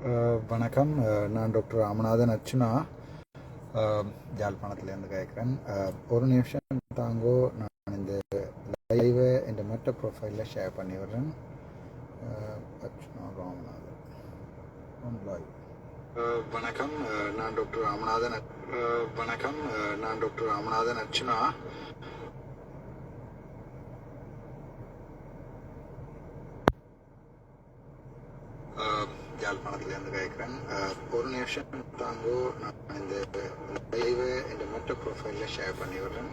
வணக்கம். நான் டாக்டர் ராமநாதன் அர்ச்சுனா. ஜாழ்ப்பாணத்துலேருந்து யாழ்ப்பாணத்துலேருந்து கேட்குறேன். ஒரு நிமிஷம் தாங்கோ நான் இந்த லைவை இந்த மெட்ட ப்ரொஃபைலில் ஷேர் பண்ணி விடுறேன். அர்ச்சனா ராமநாதன். On வணக்கம். நான் டாக்டர் ராமநாதன் வணக்கம். நான் டாக்டர் ராமநாதன் அர்ச்சனா அஹ் யாழ்ப்பாணத்துலேருந்து கேட்குறேன் அஹ் ஒரு தாங்கோ நான் இந்த லைவை இந்த மெட்ட ப்ரொஃபைலில் ஷேர் பண்ணி விடுறேன்.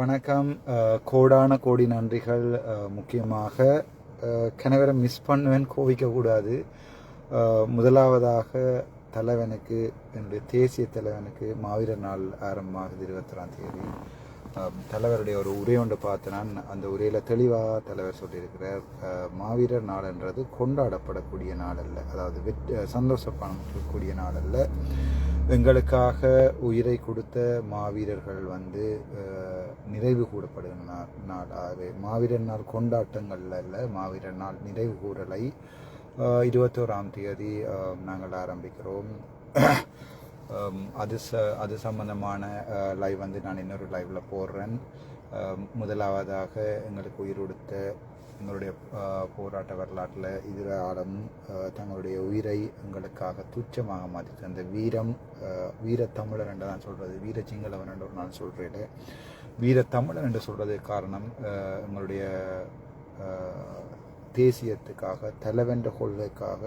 வணக்கம். கோடான கோடி நன்றிகள் முக்கியமாக கணவரை மிஸ் பண்ணுவேன் கோவிக்கக்கூடாது. முதலாவதாக தலைவனுக்கு என்னுடைய தேசிய தலைவனுக்கு மாவீரர் நாள் ஆரம்பமாகுது இருபத்தொராம் தேதி. தலைவருடைய ஒரு உரை ஒன்று பார்த்து நான் அந்த உரையில் தெளிவாக தலைவர் சொல்லியிருக்கிறார். மாவீரர் நாள்ன்றது கொண்டாடப்படக்கூடிய நாள் அல்ல. அதாவது வெற்றி சந்தோஷப்படக்கூடிய நாள் அல்ல. எங்களுக்காக உயிரை கொடுத்த மாவீரர்கள் வந்து நிறைவு கூடப்படுகிற நாள் நாள் ஆகவே மாவீரர் நாள் கொண்டாட்டங்கள் அல்ல மாவீரர் நாள் நிறைவு கூறலை. இருபத்தோராம் தேதி நாங்கள் ஆரம்பிக்கிறோம். அது ச அது சம்பந்தமான லைவ் வந்து நான் இன்னொரு லைவ்ல போடுறேன். முதலாவதாக எங்களுக்கு உயிர் எங்களுடைய போராட்ட வரலாற்றில் எதிராலும் ஆடம் தங்களுடைய உயிரை எங்களுக்காக துச்சமாக மாற்றி அந்த வீரம் வீரத்தமிழர் என்று நான் சொல்கிறது வீர சிங்களவன் என்று நான் சொல்கிறேன் வீரத்தமிழர் என்று சொல்கிறது காரணம் எங்களுடைய தேசியத்துக்காக தலைவென்ற கொள்கைக்காக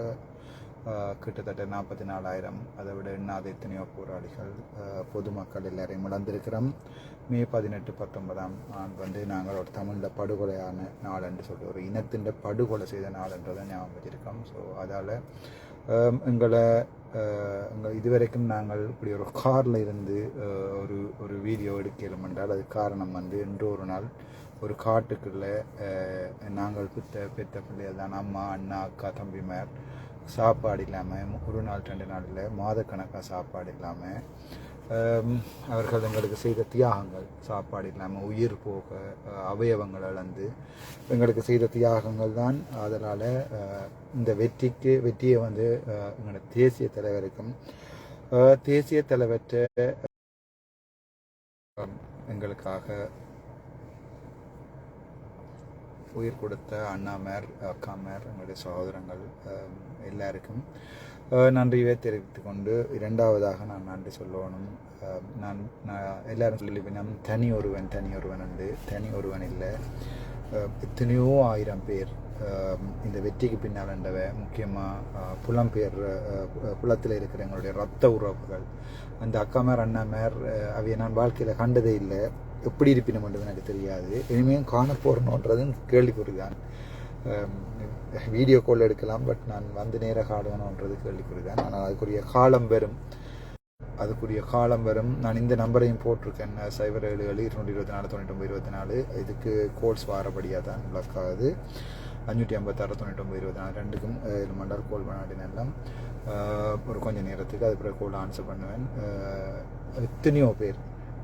கிட்டத்தட்ட நாற்பத்தி நாலாயிரம் அதை விட எண்ணாத எத்தனையோ போராளிகள் பொதுமக்கள் எல்லாரையும் இழந்திருக்கிறோம். மே பதினெட்டு பத்தொன்பதாம் ஆண்டு வந்து நாங்கள் ஒரு தமிழில் படுகொலையான நாள் என்று சொல்லி ஒரு இனத்தின் படுகொலை செய்த நாள்ன்றதை ஞாபகம் வச்சுருக்கோம். ஸோ அதால் எங்களை எங்கள் இதுவரைக்கும் நாங்கள் இப்படி ஒரு காரில் இருந்து ஒரு ஒரு வீடியோ எடுக்கலும் என்றால் அது காரணம் வந்து இன்று ஒரு நாள் ஒரு காட்டுக்குள்ளே நாங்கள் பெற்ற பெற்ற பிள்ளைகள் தான். அம்மா அண்ணா அக்கா தம்பிமார் சாப்பாடு இல்லாமல் ஒரு நாள் ரெண்டு நாளில் மாதக்கணக்காக சாப்பாடு இல்லாமல் அவர்கள் எங்களுக்கு செய்த தியாகங்கள். சாப்பாடு இல்லாமல் உயிர் போக அவயவங்கள் இழந்து எங்களுக்கு செய்த தியாகங்கள் தான். அதனால் இந்த வெற்றிக்கு வெற்றியை வந்து எங்களோட தேசிய தலைவருக்கும் தேசிய தலைவற்ற எங்களுக்காக உயிர் கொடுத்த அண்ணாமேர் அக்காமேர் எங்களுடைய சகோதரங்கள் எல்லாருக்கும் அஹ், நன்றியை தெரிவித்துக் கொண்டு இரண்டாவதாக நான் நன்றி சொல்லணும். நான் நான் எல்லாரும் சொல்லிவினம் தனி ஒருவன் தனி ஒருவன் உண்டு தனி ஒருவன் இல்லை. எத்தனையோ ஆயிரம் பேர் இந்த வெற்றிக்கு பின்னால் இருந்தவ முக்கியமாக புலம்பெயர் அஹ், புலத்தில் இருக்கிற எங்களுடைய ரத்த உறவுகள். அந்த அக்காமேர் அண்ணாமேர் அஹ், அவைய நான் வாழ்க்கையில் கண்டதே இல்லை. எப்படி இருப்பினோம்ன்றது எனக்கு தெரியாது. இனிமேல் காண போகிறணுன்றது கேள்விக்குறிதான் வீடியோ கால் எடுக்கலாம் பட் நான் வந்து நேராக காணணுன்றது கேள்விக்குறிதான் ஆனால் அதுக்குரிய காலம் வரும். அதுக்குரிய காலம் வரும். நான் இந்த நம்பரையும் போட்டிருக்கேன். சைபர் ஏழு ஏழு இருநூற்றி இருபத்தி நாலு தொண்ணூற்றி இருபத்தி நாலு இதுக்கு கோல்ஸ் வாரபடியாக தான் பிளாக் ஆகுது அஞ்சூற்றி ஐம்பத்தாறு தொண்ணூற்றி ஒம்பது இருபத்தி நாலு ரெண்டுக்கும் ஏழு மண்டல் கோல் பண்ணாட்டின எல்லாம் ஒரு கொஞ்சம் நேரத்துக்கு அது பிறகு கோல் ஆன்சர் பண்ணுவேன். எத்தனையோ பேர்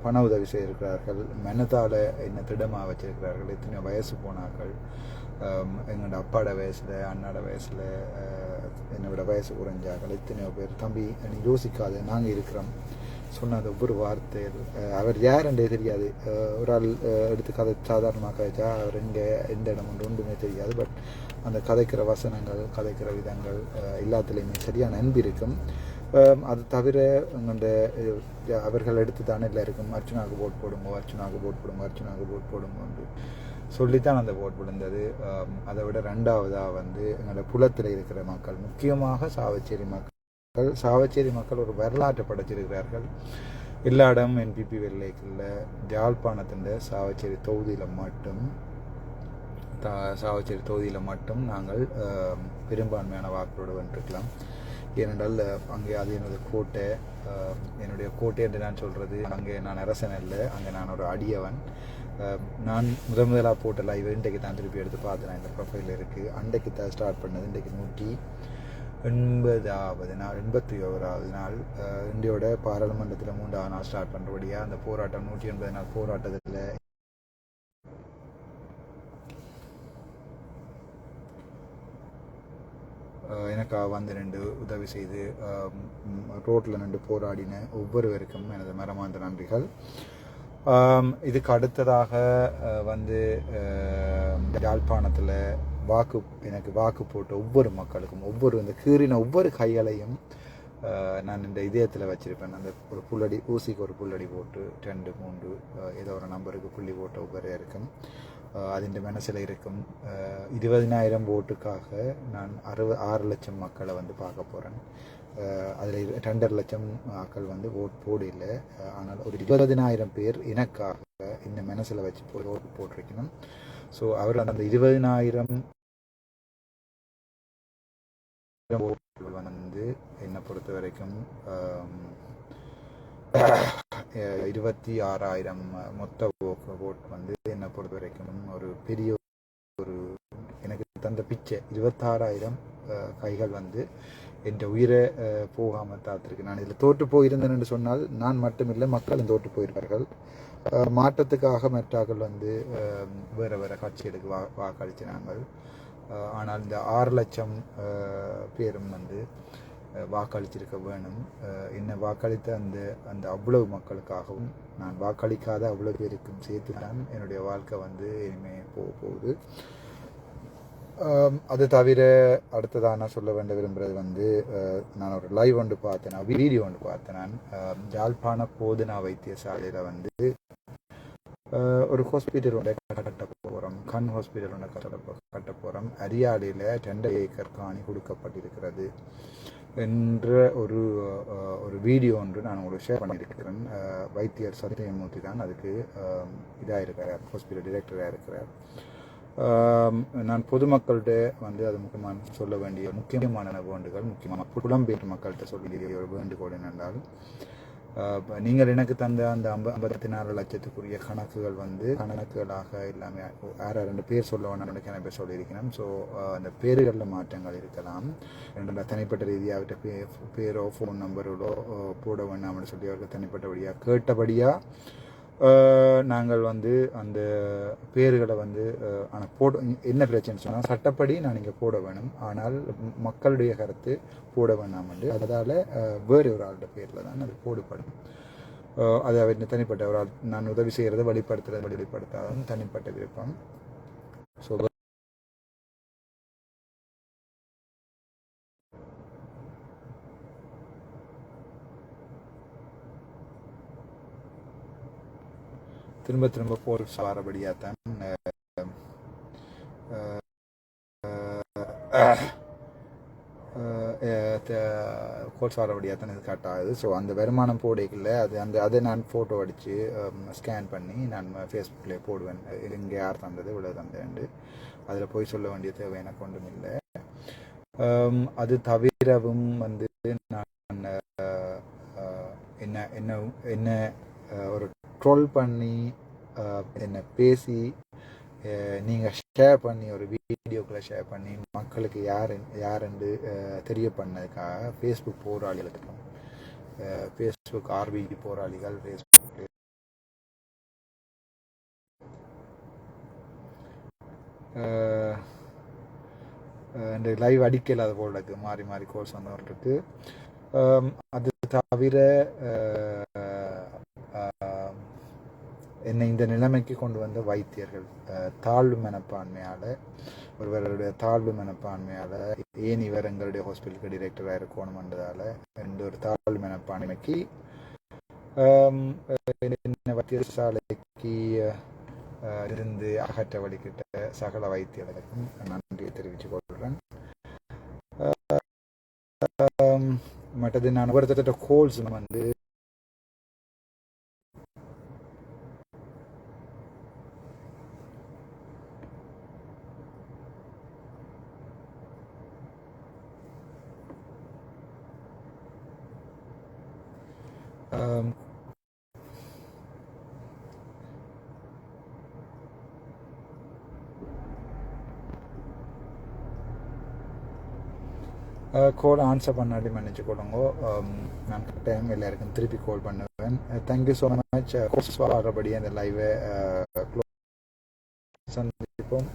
பண உதவி செய்திருக்கிறார்கள். மனதால் என்ன திடமாக வச்சிருக்கிறார்கள். எத்தனையோ வயசு போனார்கள். எங்களோட அப்பாட வயசில் அண்ணாட வயசில் என்னை விட வயசு குறைஞ்சார்கள். எத்தனையோ பேர் தம்பி நீ யோசிக்காத நாங்கள் இருக்கிறோம். சொன்ன அந்த ஒவ்வொரு வார்த்தை அவர் அவர் யாருன்றே தெரியாது. ஒரு ஆள் எடுத்து கதை சாதாரணமாக கதைச்சா அவர் எங்கே எந்த இடம் ஒன்று ஒன்றுமே தெரியாது. பட் அந்த கதைக்கிற வசனங்கள் கதைக்கிற விதங்கள் எல்லாத்துலேயுமே சரியான அன்பு இருக்கும். அது தவிர எங்கள்ட அவர்கள் எடுத்து தானே எல்லாருக்கும் அர்ச்சனாவுக்கு போட் போடுங்க அர்ச்சனாவுக்கு போட் போடுங்க அர்ச்சனாவுக்கு போட் போடுங்க சொல்லித்தான் அந்த போட் விழுந்தது அதை விட ரெண்டாவதாக வந்து எங்களோட புலத்தில் இருக்கிற மக்கள் முக்கியமாக சாவச்சேரி மக்கள் சாவச்சேரி மக்கள் ஒரு வரலாற்றை படைச்சிருக்கிறார்கள் எல்லா இடமும் என்பிபி வெள்ளைக்குள்ள ஜாழ்ப்பாணத்தின் சாவச்சேரி தொகுதியில் மட்டும் தா சாவச்சேரி தொகுதியில் மட்டும் நாங்கள் பெரும்பான்மையான வாக்குகளோடு வந்துருக்கலாம் ஏனென்றால் அங்கே அது எனது கோட்டை என்னுடைய கோட்டை என்று நான் சொல்கிறது அங்கே நான் அரசன் இல்லை அங்கே நான் ஒரு அடியவன். நான் முதல் முதலாக போட்ட லைவ் இன்றைக்கு தான் திருப்பி எடுத்து பார்த்தேன். இந்த ப்ரொஃபைல் இருக்குது அன்றைக்கு தான் ஸ்டார்ட் பண்ணது. இன்றைக்கு நூற்றி எண்பதாவது நாள் எண்பத்தி ஓராவது நாள். இந்தியோட பாராளுமன்றத்தில் மூன்றாவது நாள் ஸ்டார்ட் பண்ணுறபடியாக அந்த போராட்டம் நூற்றி எண்பது நாள் போராட்டத்தில் எனக்காக வந்து நின்று உதவி செய்து ரோட்டில் நின்று போராடின ஒவ்வொருவருக்கும் எனது மரமார்ந்த நன்றிகள். இதுக்கு அடுத்ததாக வந்து யாழ்ப்பாணத்தில் வாக்கு எனக்கு வாக்கு போட்ட ஒவ்வொரு மக்களுக்கும் ஒவ்வொரு இந்த கீறின ஒவ்வொரு கைகளையும் நான் இந்த இதயத்தில் வச்சுருப்பேன். அந்த ஒரு புள்ளடி ஊசிக்கு ஒரு புள்ளடி போட்டு ரெண்டு மூன்று ஏதோ ஒரு நம்பருக்கு புள்ளி போட்ட ஒவ்வொரு இருக்கும் அதிൻ്റെ மனசில் இருக்கும். இருபதினாயிரம் ஓட்டுக்காக நான் அறுபது ஆறு லட்சம் மக்களை வந்து பார்க்க போகிறேன் அதில் ரெண்டரை லட்சம் ஆக்கள் வந்து ஓட் போடல. ஆனால் ஒரு இருபதினாயிரம் பேர் எனக்காக இந்த மனசில் வச்சு போய் ஓட்டு போட்டிருக்கணும். ஸோ அவர் அந்த இருபதினாயிரம் வந்து என்னை பொறுத்த வரைக்கும் இருபத்தி ஆறாயிரம் மொத்த ஓட் வந்து என்னை பொறுத்த வரைக்கும் ஒரு பெரிய ஒரு எனக்கு தந்த பிச்சை. இருபத்தாறாயிரம் கைகள் வந்து என் உயிரை போகாமல் தாத்திருக்கு. நான் இதில் தோற்று போயிருந்தேன் என்று சொன்னால் நான் மட்டுமில்லை மக்களும் தோற்று போயிருப்பார்கள். மாற்றத்துக்காக மற்றாக்கள் வந்து வேறு வேறு கட்சிகளுக்கு வா வாக்களித்தினாங்கள் ஆனால் இந்த ஆறு லட்சம் பேரும் வந்து வாக்களித்திருக்க வாக்களிச்சிருக்க வேணும் என்னை வாக்களித்த அந்த அந்த அவ்வளவு மக்களுக்காகவும் நான் வாக்களிக்காத அவ்வளவு பேருக்கும் சேர்த்து தான் என்னுடைய வாழ்க்கை வந்து இனிமேல் போக போகுது. அது தவிர அடுத்ததாக நான் சொல்ல வேண்ட விரும்புகிறது வந்து நான் ஒரு லைவ் ஒன்று பார்த்தேன். வீடியோ ஒன்று பார்த்தேன் நான். அஹ், யாழ்ப்பாண போதனா வைத்தியசாலையில் வந்து ஒரு ஹாஸ்பிட்டல் ஒன்றை கட்ட போகிறோம் கண் ஹாஸ்பிட்டல் ஒன்றை கட்ட கட்ட போகிறோம் அரியாலையில் ரெண்டு ஏக்கர் காணி கொடுக்கப்பட்டிருக்கிறது. என்ற ஒரு ஒரு வீடியோ ஒன்று நான் உங்களுக்கு ஷேர் பண்ணியிருக்கிறேன். வைத்தியர் சத்யமூர்த்தி தான் அதுக்கு இதாக இருக்கிறார் ஹாஸ்பிட்டல் டிரெக்டராக இருக்கிறார். நான் பொதுமக்கள்கிட்ட வந்து அது முக்கியமான சொல்ல வேண்டிய முக்கியமான வேண்டுகள் முக்கியமான புலம்பெயர் மக்கள்கிட்ட சொல்ல ஒரு வேண்டுகோள் என்னென்றால் நீங்கள் எனக்கு தந்த அந்த ஐம்ப ஐம்பத்தி நாலு லட்சத்துக்குரிய கணக்குகள் வந்து கணக்குகளாக எல்லாமே யார் ரெண்டு பேர் சொல்ல வேணும் எனக்கு பேர் சொல்லியிருக்கிறேன். ஸோ அந்த பேர்களில் மாற்றங்கள் இருக்கலாம். ரெண்டு தனிப்பட்ட ரீதியாக அவர்கிட்ட பே பேரோ ஃபோன் நம்பரோட போட வேண்டாம்னு சொல்லி அவர்கள் தனிப்பட்டபடியாக கேட்டபடியாக நாங்கள் வந்து அந்த பேர்களை வந்து ஆனால் போட என்ன பிரச்சனை சொன்னால் சட்டப்படி நான் இங்கே போட வேணும். ஆனால் மக்களுடைய கருத்து போட வேணாம் என்று அதால் வேறு ஒரு ஆளோட பேரில் தான் அது போடப்படும். அது அவர் தனிப்பட்ட ஒரு ஆள் நான் உதவி செய்கிறத வெளிப்படுத்துறது வெளிப்படுத்தாதும் தனிப்பட்ட விருப்பம். ஸோ திரும்ப திரும்ப போர் சாரபடியாக தான் கோல் வரபடியாக தான் இது கட் ஆகுது. ஸோ அந்த வருமானம் போடைக்குள்ள அது அந்த அதை நான் ஃபோட்டோ அடித்து ஸ்கேன் பண்ணி நான் ஃபேஸ்புக்கில் போடுவேன். இங்கே யார் தந்தது இவ்வளோ தந்தேன்ட்டு. அதில் போய் சொல்ல வேண்டிய தேவை எனக்கு ஒன்றும் இல்லை. அது தவிரவும் வந்து நான் என்ன என்ன என்ன ஒரு ட்ரோல் பண்ணி என்னை என்ன பேசி நீங்கள் ஷேர் பண்ணி ஒரு வீடியோக்குள்ளே ஷேர் பண்ணி மக்களுக்கு யார் யாருன்னு தெரிய பண்ணதுக்காக ஃபேஸ்புக் போராளிகளுக்கும் ஃபேஸ்புக் ஆர்பிஜி போராளிகள் ஃபேஸ்புக் இந்த லைவ் அடிக்க இல்லாத போல இருக்குது மாறி மாறி கோர்ஸ் வந்துருக்கு அது தவிர என்னை இந்த நிலைமைக்கு கொண்டு வந்த வைத்தியர்கள் தாழ்வு மனப்பான்மையால் ஒருவருடைய தாழ்வு மனப்பான்மையால் ஏன் இவர் எங்களுடைய ஹாஸ்பிட்டலுக்கு டிரெக்டராக இருக்கணும்ன்றதால இந்த ஒரு தாழ்வு மனப்பான்மைக்கு என்ன வைத்தியசாலைக்கு இருந்து அகற்ற வழிகிட்ட சகல வைத்தியர்களுக்கும் நன்றியை தெரிவித்துக் கொள்கிறேன். மற்றது நான் ஒருத்தட்ட கோல்ஸ் வந்து Um, uh, கோல் ஆன்சர் பண்ணாட்டி மன்னிச்சு கொடுங்க. Um, நான் டைம் எல்லாருக்கும் திருப்பி கால் பண்ணுவேன். Thank you so much course ஆடுறபடி அந்த லைவை uh, சந்திப்போம்.